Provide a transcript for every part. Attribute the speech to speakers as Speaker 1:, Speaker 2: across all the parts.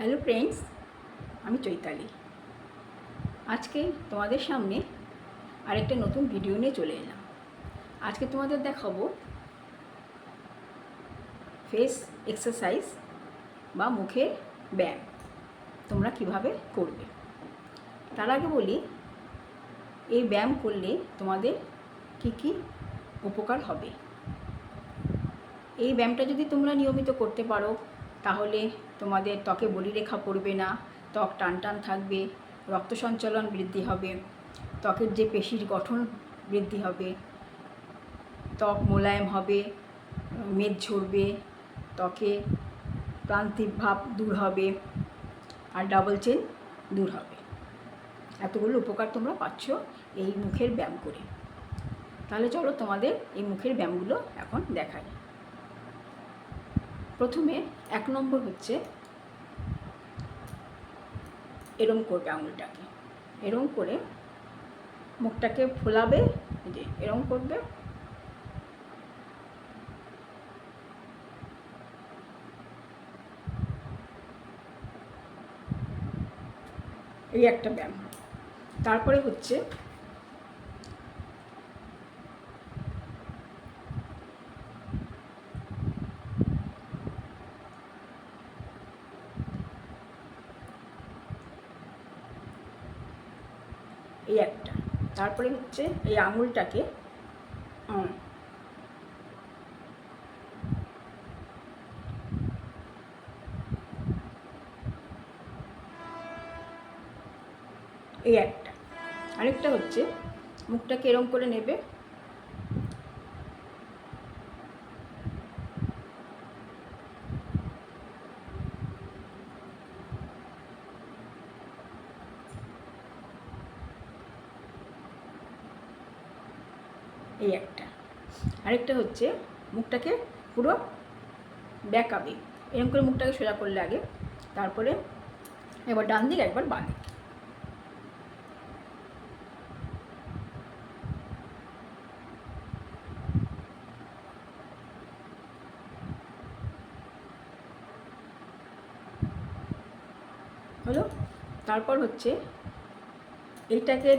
Speaker 1: Hello friends, আমি চৈতালি। আজকে তোমাদের সামনে আরেকটা নতুন ভিডিও নিয়ে চলে এলাম। আজকে তোমাদের দেখাবো ফেস এক্সারসাইজ বা মুখের ব্যায়াম, তোমরা কীভাবে করবে? তার আগে বলি, এই ব্যায়াম করলে তোমাদের কি কি উপকার হবে? এই ব্যায়ামটা যদি তোমরা নিয়মিত করতে পারো তাহলে তোমাদের ত্বকে বলিরেখা পড়বে না, ত্বক টান টান থাকবে, রক্ত সঞ্চালন বৃদ্ধি হবে, ত্বকের যে পেশির গঠন বৃদ্ধি হবে, ত্বক মোলায়েম হবে, মেদ ঝরবে, ত্বকে প্রান্তিক ভাব দূর হবে, আর ডাবল চেন দূর হবে। এতগুলো উপকার তোমরা পাচ্ছ এই মুখের ব্যায়াম করে। তাহলে চলো তোমাদের এই মুখের ব্যায়ামগুলো এখন দেখাই। প্রথমে এক নম্বর হচ্ছে এরম করবে আঙুলটাকে। এরম করে মুখটাকে ফোলাবে যে এরম করবে। এই একটা ব্যায়াম। তারপরে হচ্ছে এই একটা তারপরে হচ্ছে এই আঙুলটাকে এই একটা। আরেকটা হচ্ছে মুখটাকে এরম করে নেবে। এই একটা। আরেকটা হচ্ছে মুখটাকে পুরো ব্যাকাবে এরকম করে মুখটাকে সোজা করলে আগে, তারপরে এবার ডান দিক একবার বাঁ দিক। হলো? তারপর হচ্ছে এইটাকে,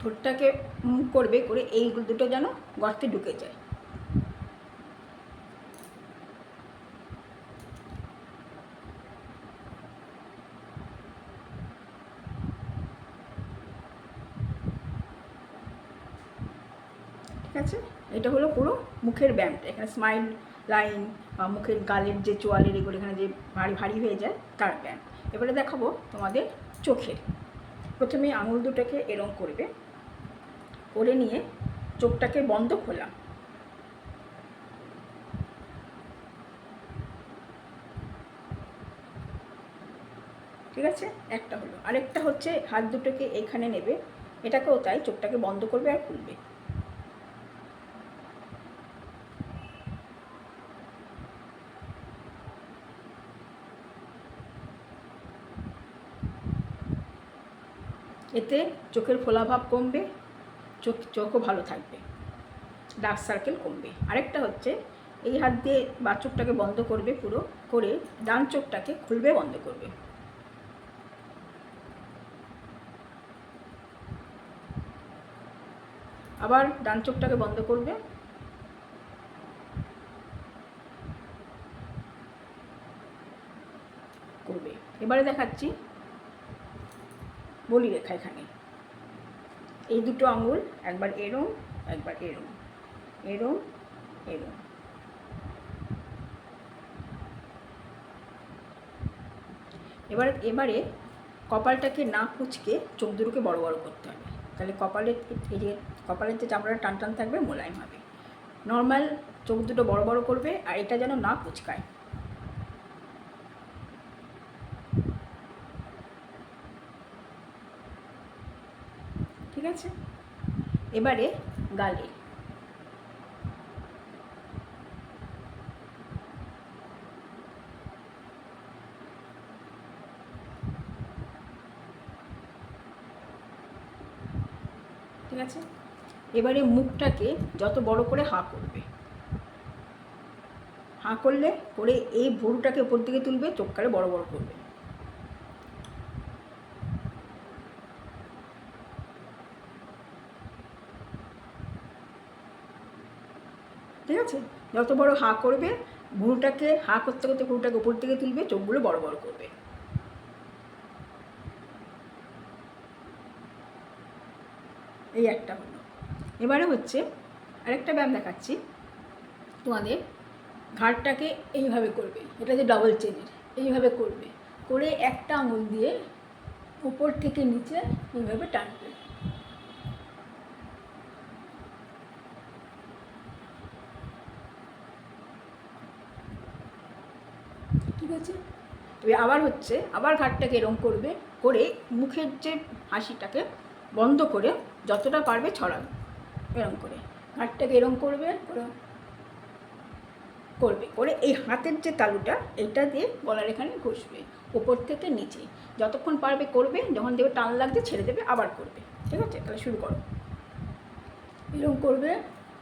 Speaker 1: ঠোঁটটাকে মুখ করবে, করে এই দুটো যেন গর্তে ঢুকে যায়। ঠিক আছে? এটা হলো পুরো মুখের ব্যায়ামটা। এখানে স্মাইল লাইন বা মুখের গালের যে চোয়ালের এগুলো, এখানে যে ভারী ভারী হয়ে যায়, তার ব্যায়াম। এবারে দেখাবো তোমাদের চোখের। প্রথমে আঙুল দুটোকে এরম করবে। করে নিয়ে চোখটাকে বন্ধ খোলা ঠিক আছে? একটা হলো। আরেকটা হচ্ছে হাত দুটোকে এখানে নেবে। এটাকেও তাই চোখটাকে বন্ধ করবে আর খুলবে। এতে চোখের ফোলাভাব কমবে। চোখ, চোখও ভালো থাকবে। ডার্ক সার্কেল কমবে। আরেকটা হচ্ছে, এই হাত দিয়ে বা চোখটাকে বন্ধ করবে পুরো, করে ডান চোখটাকে খুলবে, বন্ধ করবে। আবার ডান চোখটাকে বন্ধ করবে। করবে। এবারে দেখাচ্ছি বলি রেখা এখানে। এই দুটো আঙুল, একবার এরম একবার এরম। এরম এরম। এবার, এবারে কপালটাকে না কুচকে চোখ দুটোকে বড় বড় করতে হবে। তাহলে কপালের এই যে কপালের যে চামড়াটা টান টান থাকবে, মোলায়েম হবে। নর্মাল চোখ দুটো বড় বড় করবে আর এটা যেন না কুচকায়। ঠিক আছে? এবারে গালে। ঠিক আছে? এবারে মুখটাকে যত বড় করে হাঁ করবে। হাঁ করলে করে এই ভরুটাকে উপর দিকে তুলবে চোখকারে বড় বড় করবে। যত বড় হা করবে ভুরুটাকে হা করতে করতে ভুরুটাকে উপর থেকে তুলবে, চোখগুলো বড় বড় করবে। এই একটা হলো। এবারে হচ্ছে আরেকটা ব্যায়াম দেখাচ্ছি। তোমাদের ঘাড়টাকে এইভাবে করবে, এটা যে ডবল চেনের এইভাবে করবে। করে একটা আঙুল দিয়ে উপর থেকে নিচে এইভাবে টানবে। ঠিক আছে? তবে আবার হচ্ছে, আবার ঘাটটাকে এরম করবে, করে মুখের যে হাসিটাকে বন্ধ করে যতটা পারবে ছড়াবে, এরম করে। ঘাটটাকে এরম করবে করবে, করে এই হাতের যে তালুটা, এইটা দিয়ে গলার এখানে ঘষবে উপর থেকে নিচে। যতক্ষণ পারবে করবে, যখন দেবে টান লাগছে, ছেড়ে দেবে, আবার করবে। ঠিক আছে? তাহলে শুরু করো। এরকম করবে,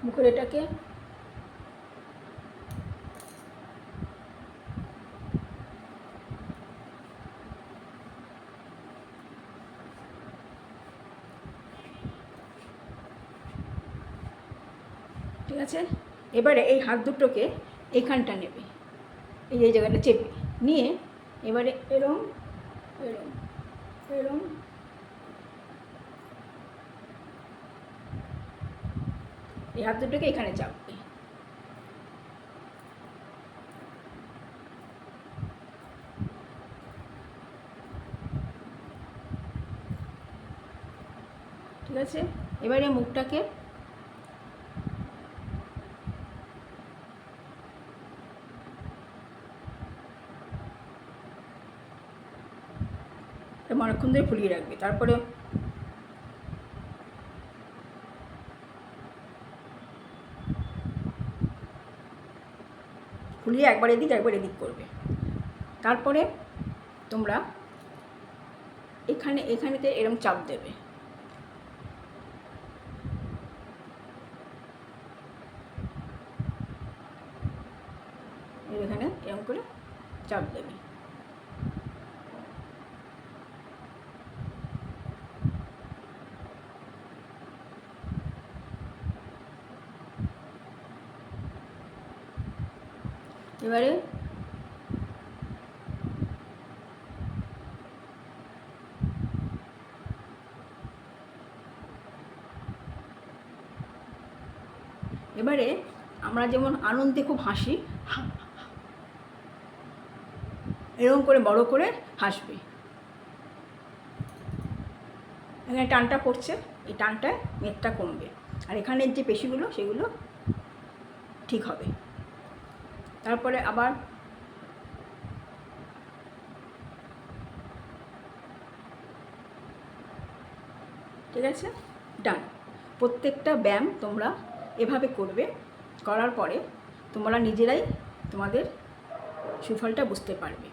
Speaker 1: মুখের এটাকে ঠিক আছে? এবারে এই হাত দুটোকে এইখানটা নেবে। এই যে এই জায়গাটা চেপে। নিয়ে এবারে এরম এরম এরম। এই হাত দুটোকে এখানে চাপবে। ঠিক আছে? এবারে মুখটাকে এটা অনেকক্ষণ ধরে ফুলিয়ে রাখবে। তারপরে ফুলিয়ে একবার এদিক একবার এদিক করবে। তারপরে তোমরা এখানে, এখানেতে এরম চাপ দেবে। এখানে এরম করে চাপ দেবে। এবারে এবারে আমরা যেমন আনন্দে খুব হাসি, এরকম করে বড় করে হাসবে। এখানে টানটা পড়ছে, এই টানটায় মেদটা কমবে। আর এখানের যে পেশিগুলো, সেগুলো ঠিক হবে। তারপরে আবার ঠিক আছে? ডান প্রত্যেকটা ব্যায়াম তোমরা এভাবে করবে, করার পরে তোমরা নিজেরাই তোমাদের সুফলটা বুঝতে পারবে।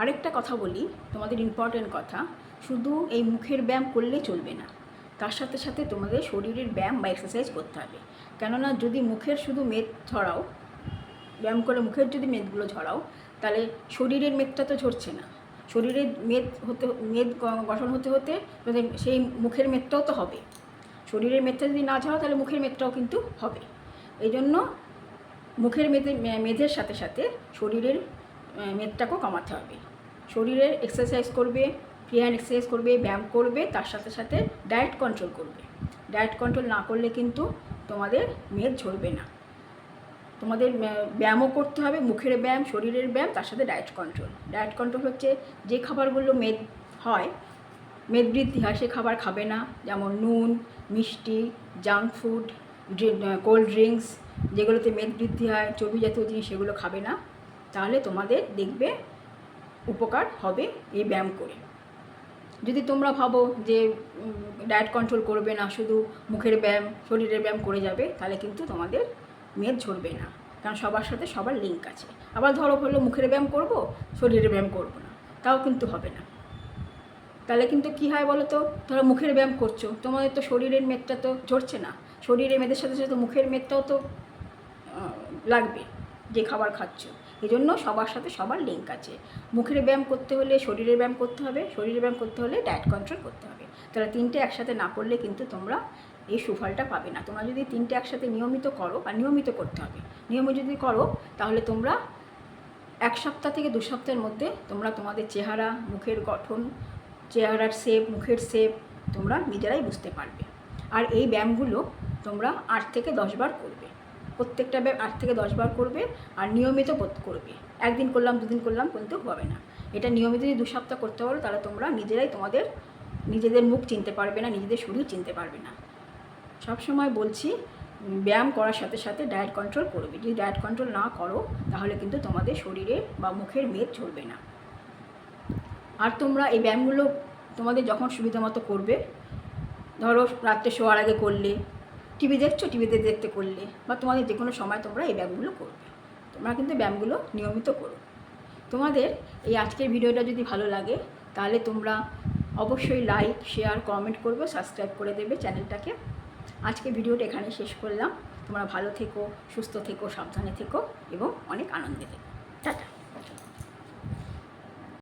Speaker 1: আরেকটা কথা বলি, তোমাদের ইম্পর্টেন্ট কথা, শুধু এই মুখের ব্যায়াম করলে চলবে না। তার সাথে সাথে তোমাদের শরীরের ব্যায়াম বা এক্সারসাইজ করতে হবে। কেননা যদি মুখের শুধু মেদ ছড়াও ব্যায়াম করে মুখের যদি মেদগুলো ঝরাও, তাহলে শরীরের মেদটা তো ঝরছে না। শরীরের মেদ হতে, মেদ গঠন হতে হতে সেই মুখের মেদটাও তো হবে। শরীরের মেদটা যদি না ঝরাও তাহলে মুখের মেদটাও কিন্তু হবে। এই জন্য মুখের মেদে মেধের সাথে সাথে শরীরের মেদটাকেও কমাতে হবে। শরীরের এক্সারসাইজ করবে ফ্রি হ্যান্ড এক্সারসাইজ করবে, ব্যায়াম করবে, তার সাথে সাথে ডায়েট কন্ট্রোল করবে। ডায়েট কন্ট্রোল না করলে কিন্তু তোমাদের মেদ ঝরবে না। তোমাদের ব্যায়ামও করতে হবে, মুখের ব্যায়াম, শরীরের ব্যায়াম, তার সাথে ডায়েট কন্ট্রোল ডায়েট কন্ট্রোল হচ্ছে যে খাবারগুলো মেদ হয়, মেদ বৃদ্ধি হয়, সে খাবার খাবে না। যেমন নুন, মিষ্টি জাঙ্ক ফুড কোল্ড ড্রিঙ্কস যেগুলোতে মেদ বৃদ্ধি হয়, চর্বি জাতীয় জিনিস, সেগুলো খাবে না। তাহলে তোমাদের দেখবে উপকার হবে এই ব্যায়াম করে। যদি তোমরা ভাবো যে ডায়েট কন্ট্রোল করবে না, শুধু মুখের ব্যায়াম, শরীরের ব্যায়াম করে যাবে, তাহলে কিন্তু তোমাদের মেদ ঝরবে না। কারণ সবার সাথে সবার লিঙ্ক আছে। আবার ধরো হলো মুখের ব্যায়াম করব শরীরের ব্যায়াম করব না। তাও কিন্তু হবে না। তাহলে কিন্তু কী হয় বলো তো? ধরো মুখের ব্যায়াম করছ, তোমাদের তো শরীরের মেদটা তো ঝরছে না। শরীরের মেদের সাথে সাথে মুখের মেদটাও তো লাগবে যে খাবার খাচ্ছ। এই জন্য সবার সাথে সবার লিঙ্ক আছে। মুখের ব্যায়াম করতে হলে শরীরের ব্যায়াম করতে হবে, শরীরের ব্যায়াম করতে হলে ডায়েট কন্ট্রোল করতে হবে। তাহলে তিনটে একসাথে না করলে কিন্তু তোমরা এই সুফলটা পাবে না। তোমরা যদি তিনটে একসাথে নিয়মিত করো বা নিয়মিত করতে হবে। নিয়মিত যদি করো, তাহলে তোমরা এক সপ্তাহ থেকে দু সপ্তাহের মধ্যে তোমরা তোমাদের চেহারা, মুখের গঠন, চেহারার শেপ মুখের শেপ তোমরা নিজেরাই বুঝতে পারবে। আর এই ব্যায়ামগুলো তোমরা আট থেকে দশবার করবে। প্রত্যেকটা ব্যায়াম আট থেকে দশবার করবে আর নিয়মিত কর- করবে। একদিন করলাম, দুদিন করলাম কিন্তু হবে না। এটা নিয়মিত যদি দু সপ্তাহ করতে পারো, তাহলে তোমরা নিজেরাই তোমাদের, নিজেদের মুখ চিনতে পারবে না, নিজেদের শরীর চিনতে পারবে না। সবসময় বলছি, ব্যায়াম করার সাথে সাথে ডায়েট কন্ট্রোল করবে। যদি ডায়েট কন্ট্রোল না করো, তাহলে কিন্তু তোমাদের শরীরে বা মুখের মেদ ঝরবে না। আর তোমরা এই ব্যায়ামগুলো তোমাদের যখন সুবিধা মতো করবে, ধরো রাত্রে শোয়ার আগে করলে টিভি দেখছ টিভিতে দেখতে করলে, বা তোমাদের যে কোনো সময় তোমরা এই ব্যায়ামগুলো করবে। তোমরা কিন্তু ব্যায়ামগুলো নিয়মিত করো। তোমাদের এই আজকের ভিডিওটা যদি ভালো লাগে, তাহলে তোমরা অবশ্যই লাইক শেয়ার কমেন্ট করবে সাবস্ক্রাইব করে দেবে চ্যানেলটাকে। আজকে ভিডিওটা এখানে শেষ করলাম। তোমরা ভালো থেকো, সুস্থ থেকো, সাবধানে থেকো এবং অনেক আনন্দে থেকো। টাটা।